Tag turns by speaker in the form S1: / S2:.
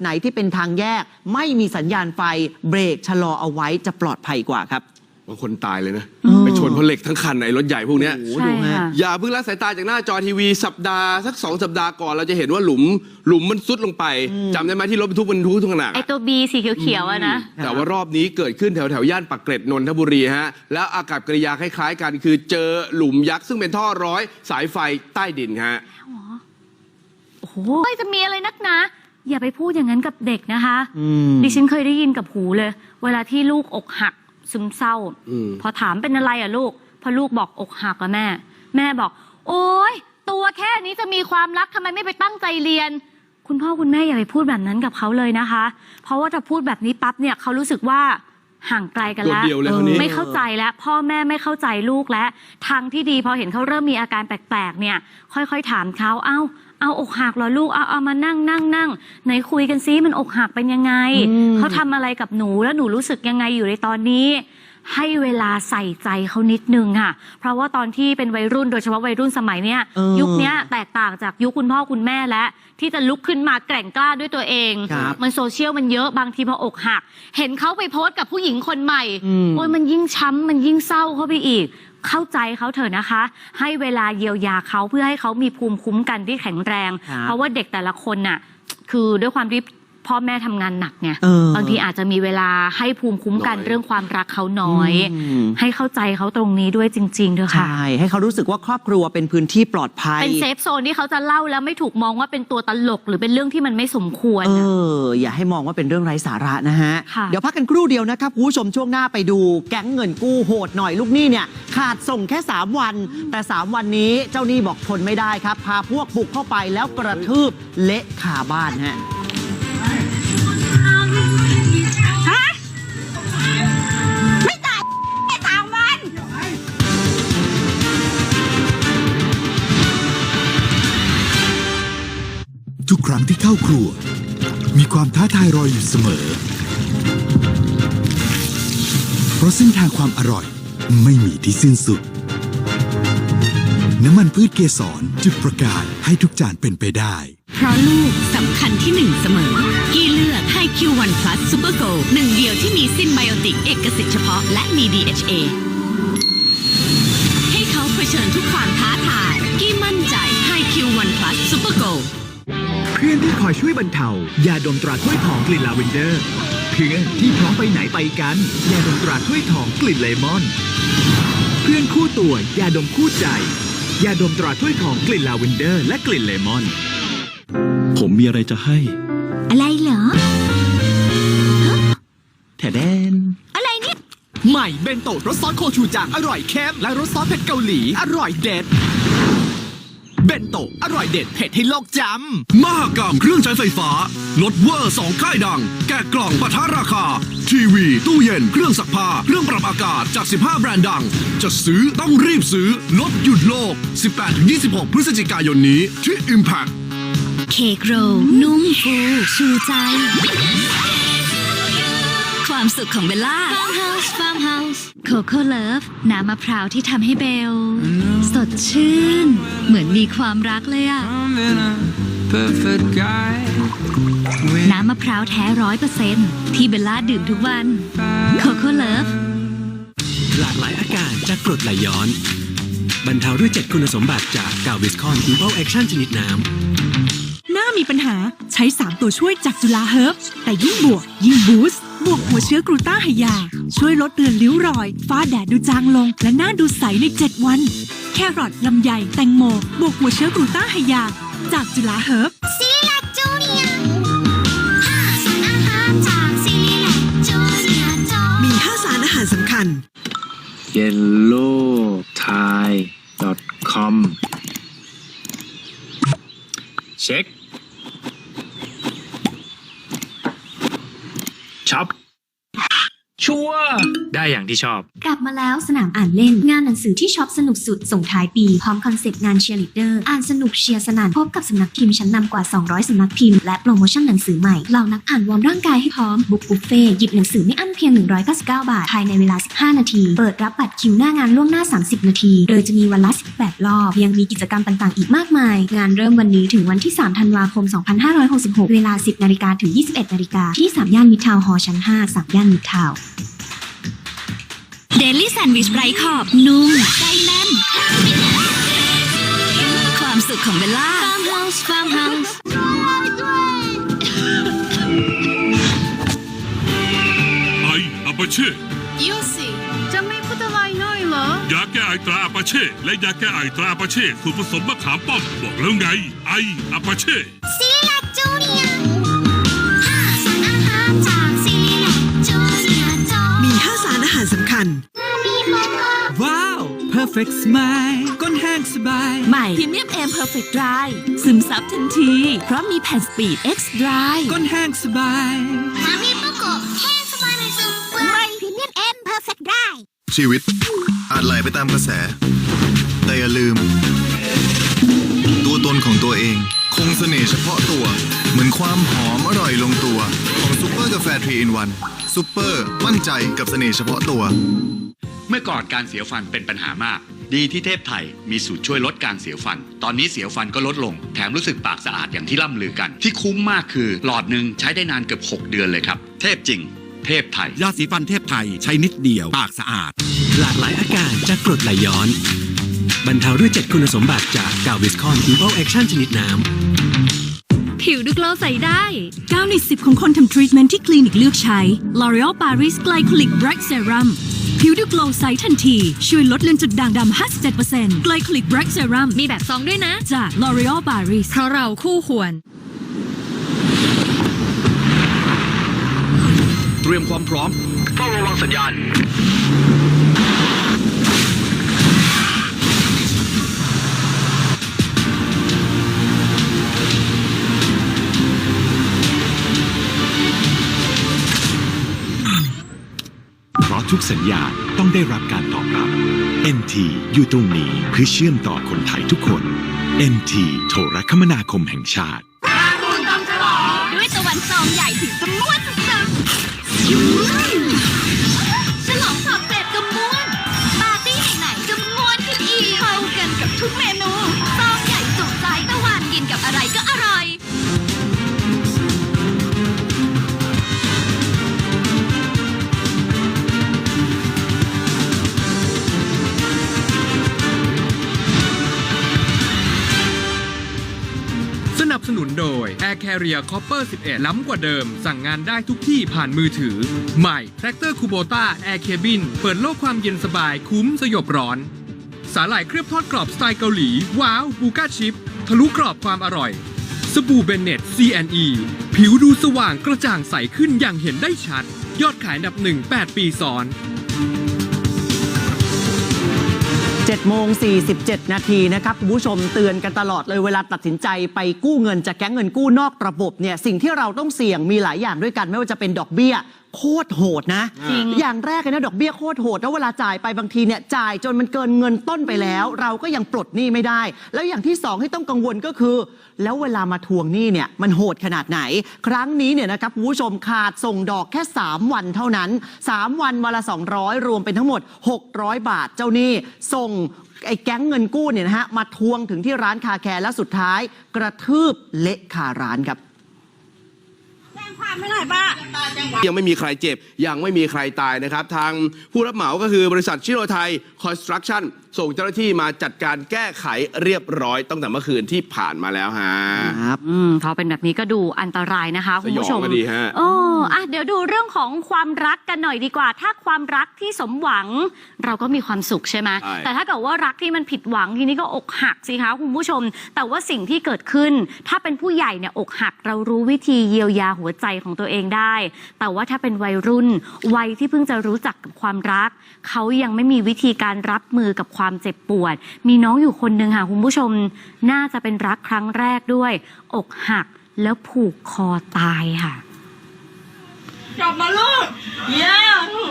S1: ไหนที่เป็นทางแยก ไม่มีสัญญาณไฟเบรกชะลอเอาไว้จะปลอดภัยกว่าครับ
S2: บางคนตายเลยนะ
S1: เออ
S2: ไปชนเพราะเหล็กทั้งคันไอ้รถใหญ่พวกเนี้ย
S1: โอ้โห
S3: ใช่
S1: ดูฮะ
S3: ค่ะ
S2: อย่าเพิ่งละสายตาจากหน้าจอทีวีสัปดาห์สักสองสัปดาห์ก่อนเราจะเห็นว่าหลุม หลุมมันซุดลงไปจำได้ไหมที่รถบรรทุกบรรทุกทุกขนาด
S3: ไอตัวบีสีเขียวๆอะนะ
S2: แต่ว่ารอบนี้เกิดขึ้นแถวแถวๆย่านปากเกร็ดนนทบุรีฮะ แล้วอากับกริยาคล้ายๆ กันคือเจอหลุมยักษ์ซึ่งเป็นท่อร้อยสายไฟใต้ดินฮะ
S3: โอ้โหเฮ้ยจะมีอะไรนักหนะ อย่าไปพูดอย่างนั้นกับเด็กนะคะ
S1: อืม
S3: ดิฉันเคยได้ยินกับหูเลย เวลาที่ลูกอกหักซึมเศร้า
S2: อืม
S3: พอถามเป็นอะไรอะลูก พอลูกบอกอกหักอะแม่ แม่บอก โอ๊ย ตัวแค่นี้จะมีความรักทำไมไม่ไปตั้งใจเรียน คุณพ่อคุณแม่อย่าไปพูดแบบนั้นกับเขาเลยนะคะ เพราะว่าถ้าพูดแบบนี้ปั๊บเนี่ยเขารู้สึกว่าห่างไกลกันแล้ว
S2: โดดเดี่ยวเลยคราวนี้
S3: ไม่เข้าใจแล้วพ่อแม่ไม่เข้าใจลูกแล้วทางที่ดีพอเห็นเขาเริ่มมีอาการแปลกๆเนี่ย ค่อยๆถามเขาเอ้า เอาอกหักเหรอลูกเอาเอามานั่งนั่งนั่งไหนคุยกันซิมันอกหักเป็นยังไง
S1: อืม
S3: เขาทำอะไรกับหนูแล้วหนูรู้สึกยังไงอยู่ในตอนนี้ ให้เวลาใส่ใจเขานิดนึงค่ะ เพราะว่าตอนที่เป็นวัยรุ่นโดยเฉพาะวัยรุ่นสมัยเนี้ย
S1: เออ
S3: ยุคเนี้ยแตกต่างจากยุคคุณพ่อคุณแม่และ ที่จะลุกขึ้นมาแกร่งกล้าด้วยตัวเอง
S1: ครับ
S3: มันโซเชียลมันเยอะบางทีพออกหัก เห็นเขาไปโพสต์กับผู้หญิงคนใหม่
S1: อืม
S3: โอ้ยมันยิ่งช้ำมันยิ่งเศร้าเข้าไปอีก เข้าใจเขาเถอะนะคะ ให้เวลาเยียวยาเขาเพื่อให้เขามีภูมิคุ้มกันที่แข็งแรง
S1: ครับ
S3: เพราะว่าเด็กแต่ละคนน่ะ คือด้วยความที่ พ่อแม่ทำงานหนักไง
S1: เออบา
S3: งทีอาจจะมีเวลาให้ภูมิคุ้มกัน
S2: น้อย
S3: เรื่องความรักเขาน้อย
S1: อืม
S3: ให้เข้าใจเขาตรงนี้ด้วยจริงๆเถอะค่ะ
S1: ใช่ให้เขารู้สึกว่าครอบครัวเป็นพื้นที่ปลอดภัย
S3: เป็นเซฟโซนที่เขาจะเล่าแล้วไม่ถูกมองว่าเป็นตัวตลก หรือเป็นเรื่องที่มันไม่สมควร
S1: เอ
S3: น่ะ
S1: ออย่าให้มองว่าเป็นเรื่องไร้สาระนะฮะ
S3: ค่ะ
S1: เดี๋ยวพักกันครู่เดียวนะครับคุณผู้ชมช่วงหน้าไปดูแก๊งเงินกู้โหดหน่อยลูกหนี้เนี่ยขาดส่งแค่ 3 วัน แต่ 3 วันนี้เจ้าหนี้บอกทนไม่ได้ครับ พาพวกบุกเข้าไปแล้วกระทืบเละคาบ้านฮะ
S4: ทุกครั้งที่เข้าครัว มีความท้าทายรออยู่เสมอ เพราะเส้นทางความอร่อยไม่มีที่สิ้นสุด น้ำมันพืชเกสรจุดประกายให้ทุกจานเป็นไปได้
S5: เพราะลูกสำคัญที่หนึ่งเสมอ กี้เลือกให้ Q1 Plus Super Go หนึ่งเดียวที่มีซินไบโอติกเอกสิทธิ์เฉพาะและมี DHA
S6: พื่อนที่คอยช่วยบรรเทายาดมตราถ้วยทองกลิ่นลาเวนเดอร์ เพื่อนที่พร้อมไปไหนไปกันยาดมตราถ้วยทองกลิ่นเลมอน เพื่อนคู่ตัวยาดมคู่ใจยาดมตราถ้วยทองกลิ่นลาเวนเดอร์ และกลิ่นเลมอน
S7: ผมมีอะไรจะให้
S5: อะไรเหรอ
S7: แถแดน
S5: อะไรเนี่ย
S6: ใหม่เบนโตรสซอสโคชูจังอร่อยเข้มและรสซอสเผ็ดเกาหลี อร่อยเด็ด เบนโตอร่อยเด็ดเผ็ดให้โลกจำ
S8: มหกรรมเครื่องใช้ไฟฟ้า ลดเวอร์สองค่ายดัง แกะกล่องปะทะราคา ทีวี ตู้เย็น เครื่องซักผ้า เครื่องปรับอากาศจาก 15 แบรนด์ดัง จะซื้อต้องรีบซื้อ ลดหยุดโลก 18-26 พฤศจิกายนนี้ที่ Impact
S5: เค้กโรลนุ่มฟูชูใจ ความสุขของเบลล่า Farmhouse Farmhouse Coco Love น้ำมะพร้าวที่ทำให้เบล สดชื่น เหมือนมีความรักเลยอะ
S9: perfect guy
S5: น้ำมะพร้าวแท้ร้อยเปอร์เซ็นที่เบลล่าดื่มทุกวัน Coco Love
S7: หลากหลายอาการจากกรดไหลย้อน บรรเทาด้วย 7 คุณสมบัติจากกาวิสคอนอีโอแอคชั่นชนิดน้ำ
S10: หน้ามีปัญหาใช้ 3 ตัวช่วยจากจุฬาเฮิร์บแต่ยิ่งบวก ยิ่งบูสต์ บวกหัวเชื้อกรูต้าไฮยา ช่วยลดเลือนริ้วรอย ฟ้าแดดดูจางลง และหน้าดูใสใน 7 วัน แครอทลำไยแตงโม บวกหัวเชื้อกรูต้าไฮยา จากจุฬาเฮิร์บ
S5: ซีรีลักจูเนียอาหารจากซีรีลักจูเนียจอ
S10: มี 5 สารอาหารสำคัญ
S9: yellowthai.com เช็ค ช็อป ชัวร์ได้อย่างที่ชอบ
S5: กลับมาแล้วสนามอ่านเล่นงานหนังสือที่ช็อปสนุกสุดส่งท้ายปี พร้อมคอนเซปต์งานเชียร์ลีดเดอร์ อ่านสนุกเชียร์สนานพบกับสำนักพิมพ์ชั้นนำกว่า 200 สำนักพิมพ์และโปรโมชั่นหนังสือใหม่เหล่านักอ่านวอร์มร่างกายให้พร้อมบุ๊กบุฟเฟ่หยิบหนังสือไม่อั้นเพียง 199 บาท ภายในเวลา 15 นาที เปิดรับบัตรคิวหน้างานล่วงหน้า 30 นาที โดยจะมีวันละ18รอบยังมีกิจกรรมต่างๆ อีกมากมาย งานเริ่มวันนี้ถึงวันที่ 3 ธันวาคม 2566 เวลา 10 นาฬิกาถึง 21 นาฬิกาที่3ย่านมิตรทาวน์ฮอชั้น 5 3ย่านมิตรทาวน์ เดลี่แซนด์วิชไร้ขอบ นุ่มใจแน่น ความสุขของเบลล่า Farmhouse Farmhouse
S8: Ai, Apache
S3: ยูสิจะไม่พูดอะไรหน่อยเหรอ
S8: ยาแก้ไอตราอาปาเช่และยาแก้ไอตราอาปาเช่สูตรผสมมะขามป้อมบอกแล้วไง ไออาปาเช่
S5: ซีรีลักจูเนียห้าสารอาหารจากซีรีลักจูเนียจอ
S10: มี5สารอาหารสำคัญ
S5: มีโมโก
S6: ว้าว perfect smile ก้นแห้งสบาย
S10: ใหม่พรีเมียมเอ็มเพอร์เฟกต์ดรายซึมซับทันที เพราะมีแผ่นสปีด X Dry
S6: ก้นแห้งสบาย
S5: มามีโมโกแห้งสบายในซุปเปอร์ใหม่พรีเมียมเอ็มเพอร์เฟกต์ได้
S11: ชีวิตอาจไหลไปตามกระแส แต่อย่าลืม ตัวตนของตัวเอง คงเสน่ห์เฉพาะตัว เหมือนความหอมอร่อยลงตัว ของซุปเปอร์กาแฟทรีอินวันซุปเปอร์มั่นใจกับเสน่ห์เฉพาะตัว
S12: เมื่อก่อนการเสียวฟันเป็นปัญหามาก ดีที่เทพไทยมีสูตรช่วยลดการเสียวฟัน ตอนนี้เสียวฟันก็ลดลง แถมรู้สึกปากสะอาดอย่างที่ล่ำลือกัน ที่คุ้มมากคือหลอดหนึ่งใช้ได้นานเกือบ 6 เดือนเลยครับ เทพจริง เทพไทย
S4: ยาสีฟันเทพไทยใช้นิดเดียว ปากสะอาด
S7: หลากหลายอาการจากกรดไหลย้อน บรรเทาด้วย 7 คุณสมบัติจากกาวิสคอนอีโอแอคชั่นชนิดน้ำ
S5: ผิวดูโกลใสได้
S10: 9ใน10 ของคนทำทรีทเมนต์ที่คลินิกเลือกใช้ L'Oreal Paris Glycolic Bright Serum ผิวดูโกลใสทันที ช่วยลดเลือนจุดด่างดำ 57% Glycolic Bright Serum
S5: มีแบบซองด้วยนะ
S10: จาก L'Oreal Paris
S5: เพราะเราคู่ควร
S8: เตรียมความพร้อม
S9: เฝ้าระวังสัญญาณ
S4: ทุกสัญญาต้องได้รับการตอบรับ NT อยู่ตรงนี้เพื่อเชื่อมต่อคนไทยทุกคน NT โทรคมนาคมแห่งชาติ
S5: ด้วยตะวันซองใหญ่ถึงจะม้วนสุด
S9: Carrier Copper 11 ล้ำกว่าเดิม สั่งงานได้ทุกที่ผ่านมือถือ ใหม่ Tractor Kubota Air Cabin เปิดโลกความเย็นสบายคุ้มสยบร้อน สาหร่ายเคลือบทอดกรอบสไตล์เกาหลี ว้าวบูก้าชิป ทะลุกรอบความอร่อย สบู่เบนเน็ต CNE ผิวดูสว่างกระจ่างใสขึ้นอย่างเห็นได้ชัด ยอดขายอันดับหนึ่ง8ปีซ้อน
S1: 7โมง47 นาทีนะครับคุณผู้ชมเตือนกันตลอดเลยเวลาตัดสินใจไปกู้เงินจากแก๊งเงินกู้นอกระบบเนี่ยสิ่งที่เราต้องเสี่ยงมีหลายอย่างด้วยกัน ไม่ว่าจะเป็นดอกเบี้ย โคตรโหดนะ
S3: จริง
S1: อย่างแรกเลยนะดอกเบี้ยโคตรโหดแล้วเวลาจ่ายไปบางทีเนี่ยจ่ายจนมันเกินเงินต้นไปแล้ว เราก็ยังปลดหนี้ไม่ได้ แล้วอย่างที่สองที่ต้องกังวลก็คือ แล้วเวลามาทวงหนี้เนี่ยมันโหดขนาดไหน ครั้งนี้เนี่ยนะครับคุณผู้ชมขาดส่งดอกแค่ 3 วันเท่านั้น 3 วันวันละ 200 รวมเป็นทั้งหมด 600 บาทเจ้าหนี้ส่งไอ้แก๊งเงินกู้เนี่ยนะฮะมาทวงถึงที่ร้านคาแคร์แล้วสุดท้ายกระทืบเละคาร้านครับ
S2: ยังไม่มีใครเจ็บ ยังไม่มีใครตายนะครับ ทางผู้รับเหมาก็คือบริษัทชิโรไทยคอนสตรักชั่นส่งเจ้าหน้าที่มาจัดการแก้ไขเรียบร้อยตั้งแต่เมื่อคืนที่ผ่านมาแล้วฮะ
S1: ครับ
S3: อืมพอเป็นแบบนี้ก็ดูอันตรายนะคะ คุณผู้ชม
S2: สยองอะดีฮะ
S3: โอ้อ่ะเดี๋ยวดูเรื่องของความรักกันหน่อยดีกว่า ถ้าความรักที่สมหวังเราก็มีความสุขใช่ไหม
S2: ใช่
S3: แต่ถ้าเกิดว่ารักที่มันผิดหวังทีนี้ก็อกหักสิคะคุณผู้ชม แต่ว่าสิ่งที่เกิดขึ้น ถ้าเป็นผู้ใหญ่เนี่ยอกหักเรารู้วิธีเยียวยาหัวใจของตัวเองได้ แต่ว่าถ้าเป็นวัยรุ่น วัยที่เพิ่งจะรู้จักกับความรัก เขายังไม่มีวิธีการรับมือกับความเจ็บปวด มีน้องอยู่คนหนึ่งค่ะคุณผู้ชม น่าจะเป็นรักครั้งแรกด้วย อกหักแล้วผูกคอตายค่ะ
S10: กลับมาลูกเย้โอ้